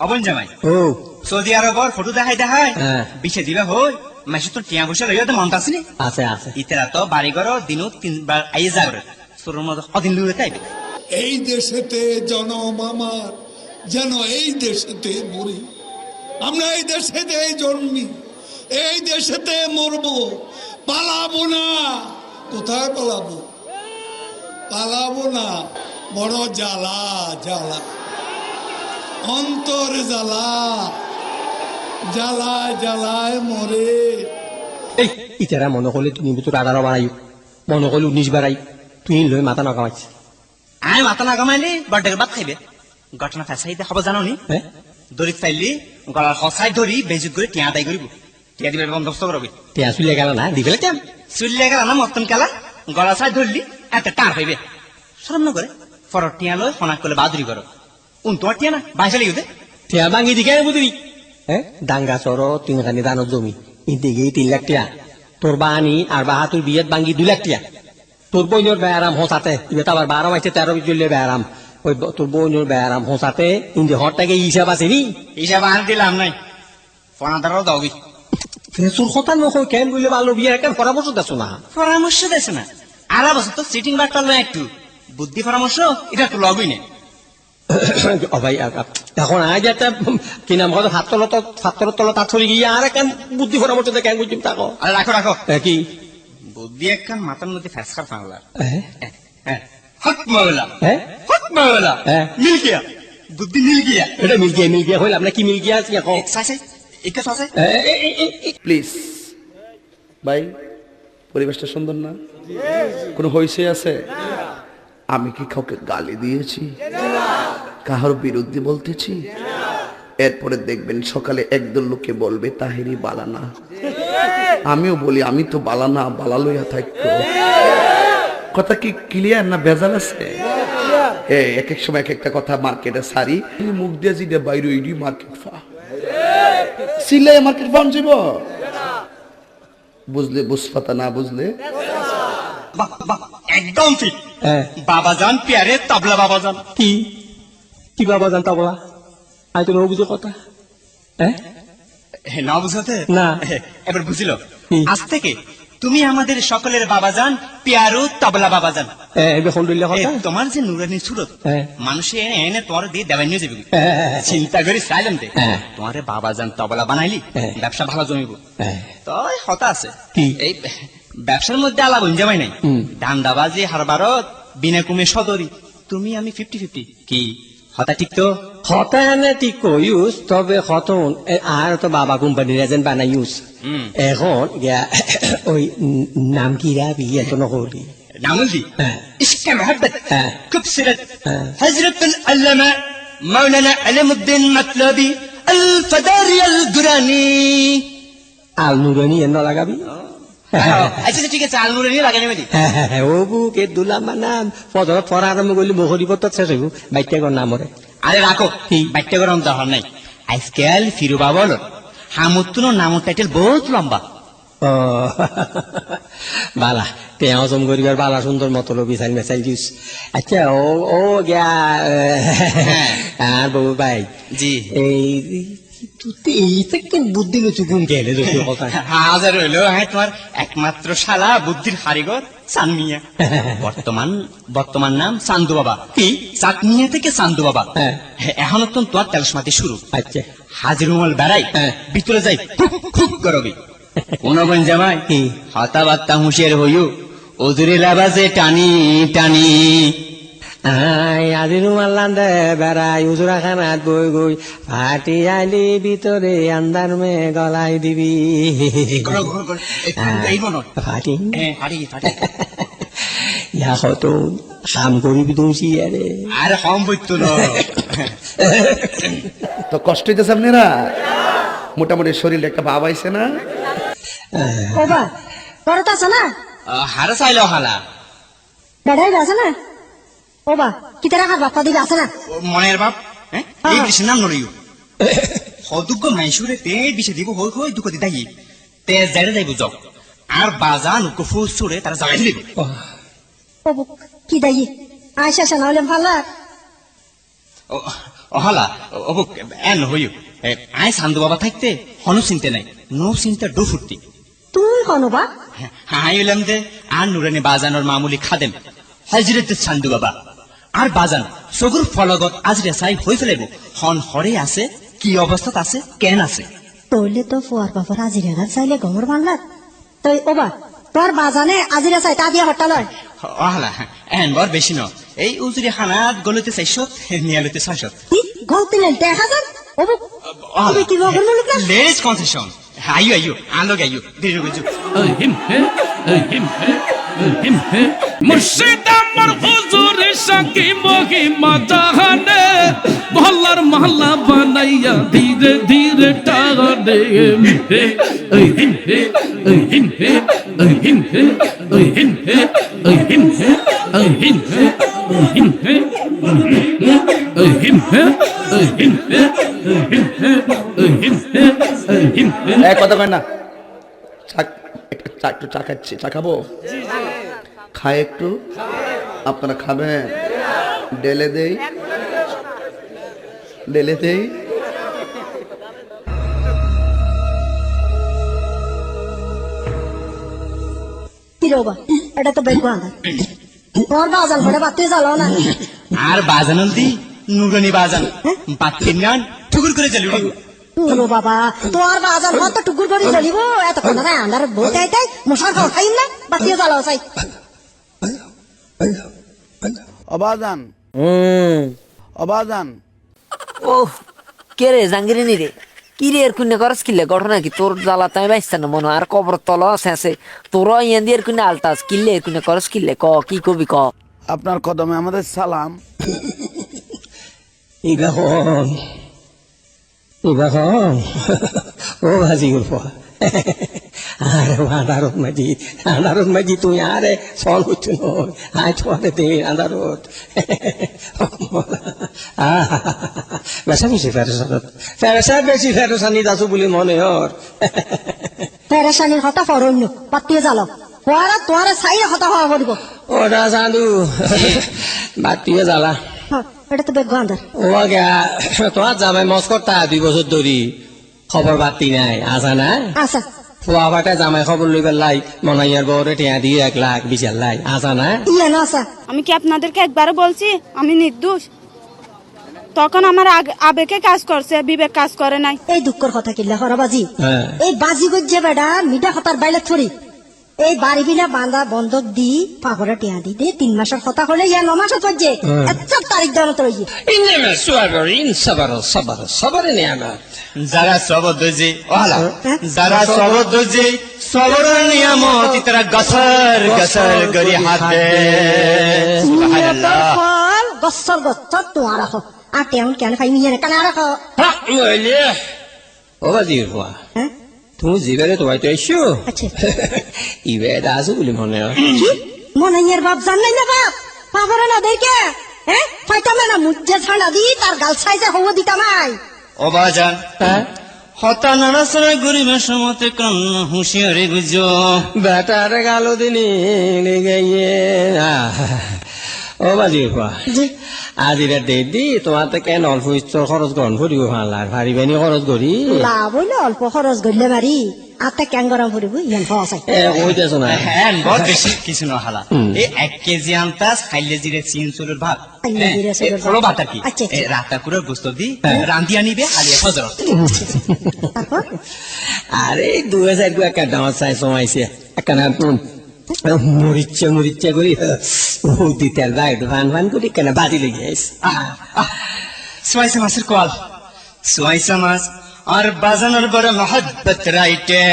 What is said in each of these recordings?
অবন জামাই। ও। Saudi আরবর photo দেখাই দেখাই হ্যাঁ। বিছে দিবা হই মাসে তো টিয়া বসে লইয়া তো মন আসেনি আছে আছে। ইতারা তো বাড়ি ঘর দিনও তিনবার আইয়ে যা করে তোর মতো অদিন লুয়ে তাইবে এই দেশেতে জনম আমার যেন এই দেশেতে মরি আমরা এই দেশেতে জন্মি এই দেশেতে মরব। পালাবো না। কোথায় পালাবো? পালাবো না। বড় জ্বালা জ্বালা। অন্তর জ্বালা। জ্বালায় জ্বালায় মরে। এই ইতারা মনে করলে তুমি তোর আধারও বাড়াইও মনে করলে উনিশ বাড়াই। তুই লৈ মাথা নকামাইছ আমি মাথা না কামাইলি বার্থডে ভাত খাইবে। ঘটনা ফেসাইতে খবর জানো নি হ্যাঁ দড়ি চাইলি গলার সচাই ধরি বেজুত করে টিয়া আদায় করিব টিয়া দিবে বন্দোবস্ত করবি টিয়া চুলিয়া গেল না? দি ফেলে কেম চুল্লে গেল না মতন কেলা গলা চাই ধরলি একটা টান পাইবে সরম ন করে ফরর টিয়া লয় ফনাক করলে বাদুরি করো উন তোমার টিয়া না বাইশা লিখে দে টিয়া ভাঙি দিকে বুঝবি হ্যাঁ ডাঙ্গা চর তিনখানি দানত জমি গিয়ে তিন লাখ টিয়া তোর বাহানি আর বাহাতুর বিয়েত ভাঙ্গি দুই লাখ টিয়া তোর বইনোর বেয়ারাম হোসাতে ইবে আবার বারো মাইছে তেরো চললে বেয়ারাম ওই তোর বইনোর বেয়ারাম হোসাতে ইন্দি হরটাকে হিসাব আছে নি হিসাব আন দিলাম নাই ফনাদারও দাওবি তোর কথা নকই কেন বললে ভালো বিয়ে কেন পরামর্শ দেছো না পরামর্শ দেছে না আর বছর তো সিটিং লয় একটু বুদ্ধি পরামর্শ এটা তো লগই নেই এখন আজ একটা কি নাম হয়তো তলত তাত চলে গিয়ে আর কেন বুদ্ধি পরামর্শ দেয় কেন বুঝছিম তাকো? আরে রাখো রাখো এ, কি? বুদ্ধি একখান মাথার মধ্যে ফ্যাসকার ফাংলা হক মাওলা হক মাওলা। মিল গিয়া বুদ্ধি মিল গিয়া এটা মিল গিয়া মিল গিয়া হইল কি মিল গিয়া আছে এখন সাসে একে সাসে প্লিজ ভাই পরিবেশটা সুন্দর না? কোনো হইসে আছে? আমি কি কাউকে গালি দিয়েছি? কাহার বিরুদ্ধে বলতেছি? এরপরে দেখবেন সকালে একদল লোকে বলবে তাহেরি বালানা আমিও বলি আমি তো বালানা বালা লইয়া থাকতো কথা কি ক্লিয়ার না বেজাল আছে? এ এক এক সময় এক একটা কথা মার্কেটে সারি মুখ দিয়ে যেটা বাইরে ওইডি মার্কেট ফা। সিলাই মার্কেট পাউন যাব বুঝলে বুঝপাতা না বুঝলে? বাহ বাহ একদম ঠিক। হ্যাঁ। বাবা জান পিয়ারে তবলা বাবা জান কি? কি বাবা জানতা বলা আই তো বুঝে কথা। হ্যাঁ না। বুঝাতে না। এবার বুঝিল আজ থেকে তুমি আমাদের সকলের বাবা পিয়ারু তবলা বাবা কথা। তোমার যে নুরানি সুরত। মানুষে এনে তোমার দিয়ে নিয়ে যাবে। চিন্তা করি সাইলেন দে। তোমার বাবা জান তবলা বানাইলি। ব্যবসা ভালো জমিব। তো হতা আছে। এই ব্যবসার মধ্যে আলাপ জামাই নাই। দান্দাবাজি হারবারত বিনা কুমে সদরি। তুমি আমি ফিফটি ফিফটি কি? হতা ঠিক তো হতা এনে ঠিক কইউস তবে হতন আর তো বাবা কোম্পানির এজেন্ট বানাই ইউস হুম। এখন গিয়া ওই উম, নাম কি রাবি এত নকরি نعمل آه. ايش محبة آه. كبسرت آه. حزرة العلماء مولانا علم الدين مطلبي الفداري القراني আল নুরানি এন লাগাবি আচ্ছা ঠিক আছে আলমুরে নিয়ে লাগাই নেবে ও বুকে দুলাম নাম। পদর পড়া আরম্ভ করলি মহরি পত্র শেষ হইব। বাইতে নামরে আরে রাখো কি? বাইটটা গরম নাই। আজকাল ফিরুবা বলো। হামুত্তুনোর নামর টাইটেল বহুত লম্বা। বালা তে হজম করিবার বালা সুন্দর মতল বিছাল মেসাইল দিস। আচ্ছা ও ও গিয়া আর বাবু ভাই জি। এই তুই এইটা কেন বুদ্ধি কোন গেলে কথা। হাজার হইল হ্যাঁ তোমার একমাত্র শালা বুদ্ধির হারিগর সানমিয়া। বর্তমান বর্তমান নাম সান্দু বাবা। কি? চাকমিয়া থেকে সান্দু বাবা? হ্যাঁ। হ্যাঁ, এখন তো তোমার তেলসমাতি শুরু। আচ্ছা। হাজির রুমাল বেড়াই হ্যাঁ। ভিতরে যাই খুব করবি কোনগঞ্জ জামাই হতাবার্তা হুঁশিয়ার হইও ওদুরে লাবাজে টানি টানি। আজি রুমাল লান্দে বেড়াই উজুরা খানাত বই গই ফাটি আইলি ভিতরে আন্দার মে গলাই দিবি। ফাটি ফাটি, ফাটি। ইয়া হতো কাম করিবি তুমি সিয়ারে আর কম বইতো না। তো কষ্ট হইতেছে আপনারা মোটামুটি শরীরে একটা ভাব আইছে না? ওবা বড় তো আছে না? হারে চাইলো হালা বেড়াই আছে না? ওবা কিতে রাখার বাপ্পা দিকে আছে না? মনের বাপ হ্যাঁ এই কৃষ্ণ নাম নড়িও মাইসুরে তে বিষে দিব হই হই দুঃখ দি দাই তে যাইব যাও আর বাজান কুফু সুরে তারা জাগাই দিব। ওবু কি দাই আয়সা আসা নাহলে ভালো অহালা অবুক এন হইও। আই সান্দু বাবা থাকতে হনু চিন্তা নাই নো চিন্তা ডু ফুর্তি তুই কনো বা হাই হইলাম দে আর নুরানি বাজানোর মামুলি খাদেম। হাজিরতে সান্দু বাবা। আর বাজান। সগুর ফলগত আজরে চাই হই ফেলাইব হন হরে আছে কি অবস্থাত আছে কেন আছে? তইলে তো ফুয়ার বাপর আজিরা চাইলে গমর বাংলাত। তই ওবা তোর বাজানে আজিরা চাই তা দিয়া হট্টা লয় অহালা এন বর বেশি ন। এই উজুরি খানাত গলতে চাইছত নিয়ালতে ছয়শত গলতি নেই দেখা যান ওবু তুমি কি বগর মুলুক না? লেডিস কনসেশন আইও আইও আলোক আইও। দেরি বুঝু আহিম হে হে আহিম হে। মুর্শিদ আমার হুজুর সাকি মহিমা জাহানে মহল্লার মহল্লা বানাইয়া ধীরে ধীরে টানে কথা কয় না চাক একটু চা খাচ্ছি চা খায় একটু। আপনারা খাবেন। ডেলে দেই। ডেলে দেই। এটা তো বেগ বাজান বাতি জ্বালাও না। আর বাজানন দি নুরনি বাজান। নান ঠুকুর করে বাবা বাজান কত টুকুর করে জ্বলিব। এত কোন তাই তাই মশার খাও খাইম না বাতি জ্বালাও চাই। অবাজান। অবাজান। ও কে রে জাঙ্গিরিনি রে? কি রে এর কুন্নে করস কিলে? ঘটনা কি? তোর জ্বালা তাই বাইস্তা না মনে। আর কবর তল শেষে তোর ইয়ান দিয়ে এর কুন্নে আলতাস। কিল্লে এর কুন্নে করস কিলে? ক কি কবি ক? আপনার কদমে আমাদের সালাম। ইবা হন। ইবা হন। ও হাজি উল্ফ আরে আন্ধারত মাঝি আন্ধারত মাঝি তুই আরে সল হচ্ছে নয় আয় ছোয়াতে আন্ধারত বেসা বেশি ফেরসানত ফেরসা বেশি ফেরসানি দাসু বলে মনে হর। পেরেশানির হতা ফরন্য বাতি জ্বালাও তোরা তোরা চাই হতা হওয়া পড়ব ওটা চাঁদু বাতিয়ে জ্বালা হ্যাঁ, এটা তো বেগ বাঁধা ও গা তোমার জামাই মস্করটা দুই বছর ধরি। খবর বাতি নাই আসা না আচ্ছা ফুয়া জামাই খবর লই পেলাই মনাইয়ার বউরে টিয়া দিয়ে এক লাখ বিশ লাই আসা না ইয়ে না আমি কি আপনাদেরকে একবার বলছি? আমি নির্দোষ। তখন আমার আগ- আবেগে কাজ করছে বিবেক কাজ করে নাই। এই দুঃখর কথা কিল্লা হরা বাজি হ্যাঁ। এই বাজি গজ্জে বেডা মিডা কথার বাইলে থরি এই বাড়ি বিনা বান্ধা বন্ধক দি পাগরে টিয়া দি দে তিন মাসের কথা হলে ইয়া ন মাসত বাজে এত তারিখ দেওয়া তো রয়েছে ইন্নেমে সুয়াবর ইন সবার সবার সবার নিয়ামত। যারা সবর দজি হ্যাঁ? যারা সবর দজি সবর নিয়ামত তারা গসর গসর গরি হাতে সুবহানাল্লাহ। ফল গছর গছর তোমার রাখো আর তেমন কেন খাই মিয়া কেন রাখো মইলে ও বাজির ফুয়া হ্যাঁ তুমি জিবারে তো হয়তো এসো ইবে এটা আছে বলে মনে হয় মনে ইয়ের বাপ জান নাই না বাপ পাগরে না দেখে হ্যাঁ ফাইতামে না মুজ্জে ছাড়া দি তার গাল সাইজে হব দিতামাই ও বাজান হ্যাঁ হতা নাড়াচড়া গরিবের সমতে কান হুঁশিয়ারি গুজো বেটার গালো দিনি গিয়ে অ বাজি খোৱা আজি দে দি তোমাৰ কেন অল্প ইষ্টৰ খৰচ গ্ৰহণ কৰিব ভালো আৰু ভাৰি পানি খৰচ কৰি লাভ হ'ল অল্প খৰচ কৰিলে মাৰি আটা কেন গৰম কৰিব ইমান এ কৈ দিয়াচোন হেন বৰ বেছি কিছু নহালা এই এক কেজি আন্তা খাইলে জিৰে চিন চুলৰ ভাত সৰু ভাত কি ৰাতা কুকুৰৰ গোস্ত দি ৰান্ধি আনিবে আলি ফজৰত আৰে দুই হাজাৰ দুই একাধামত চাই সোমাইছে একাধাম মরিচ্ছে মরিচ্ছে করি। হুদি তেল বা একটু ফান ফান করি কেন বাজি লেগে আছে সোয়াইসা মাছের কল সোয়াইসা মাছ আর বাজানোর বড় মহব্বত রাইটে।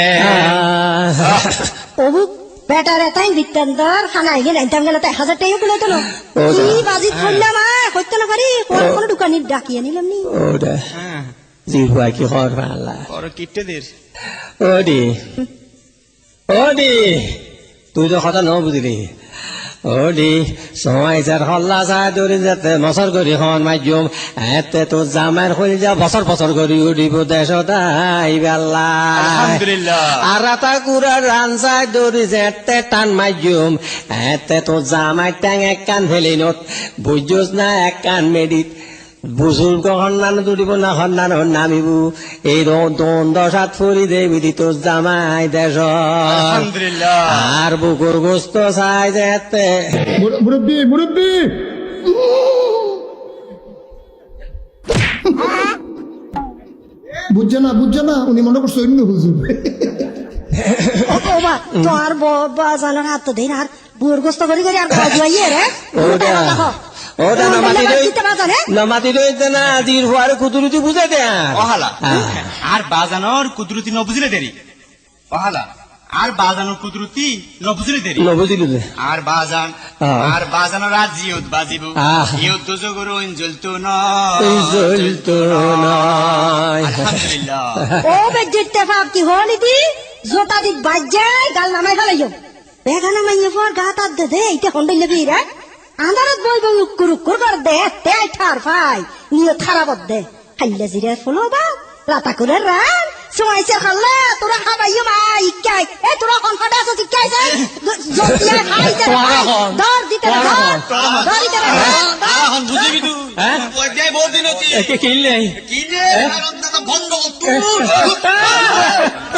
বেটারে তাই নাইতাম গেলে তো এক হাজার টাকা কিলো তো কি বাজি করলাম আয় করতে না পারি। কোন কোন দোকানি ডাকিয়ে নিলাম নি। ওটা জিহুয়া কি খবর ভালা। বড় কিটে দের। ওডি ওডি তুই তো কথা ন বুঝলি ওডি সময় যার হল্লা যায় দৌড়ি যেতে বছর করি খন মাধ্যম এতে তো জামাইর হয়ে যা বছর বছর করি উঠিব দেশ বেলা। আর রাতা কুড়া রান যায় দৌড়ি যেতে টান মাধ্যম এতে তো জামাই ট্যাং এক কান ফেলি নত বুঝোস না এক কান মেডিত। বুজুর্গ সন্ধান তুলিব না সন্ধান নামিব এই দ্বন্দ্ব সাত ফুরি দেবী দিত জামাই দেশ। আলহামদুলিল্লাহ। আর বুকুর গোস্ত চাই যেতে মুরব্বী মুরব্বী! বুঝছে না বুঝছে না উনি মনে করছে অন্য হুজুর। তোমার বাজানোর হাত তো দেই আর বুড় গোস্ত করি করি আর রে। ওটা ওটা নমাতি রই নমাতি না দে আর বাজানোর কুদরতি ন বুঝলে দেরি অহালা আর বাজানোর কুদরতি ন বুঝলে দেরি নবুঝিল আর বাজান আর বাজানোর আজ জিয়ত বাজিব। ইয়ত তো জগর জ্বলতো ন জ্বলতো নয়। আলহামদুলিল্লাহ। ও বেজিতে ভাব কি হলি দি জোতা দিক বাজ্যাই গাল নামাই ফেলাইও বেগানা মাইয়ে পর গা তার দে দে এইটা হন্ডই লেবি রে আন্ধারত বই বই উক্কুর উক্কুর কর দে তে ঠার ফাই নিয়ে খারাপ দে। হাইলে জিরে ফুলো বা লাতা করে রান সোয়াইছে খাল্লা তোরা খাবাইও মা ইকাই এ তোরা কোন ফাটা আছে ইকাই যা? জটিয়া তোরা হন। দর দিতে দর দর দিতে দর এখন বুঝিবি তুই? হ্যাঁ? পয়দায় বহুত দিন হতি একে কিনলে? কি রে আনন্দটা বন্ধ। তুই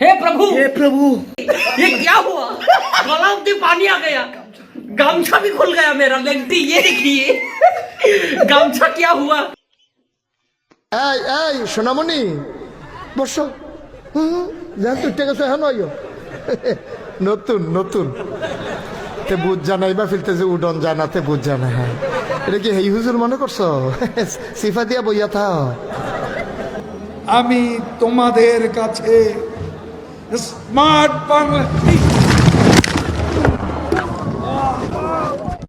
हे प्रभु हे प्रभु ये क्या हुआ गला में पानी आ गया गमछा भी खुल गया मेरा लेंटी ये देखिए गमछा क्या हुआ এই এই সোনামণি বস জান তুই টেকে হ্যাঁ নয় নতুন নতুন তে বুঝ জানাই বা ফিলতে যে উডন জানাতে বুঝ জানা হ্যাঁ এটা কি হেই হুজুর মনে করছ? সিফা দিয়া বইয়া থা আমি তোমাদের কাছে স্মার্ট বাংলা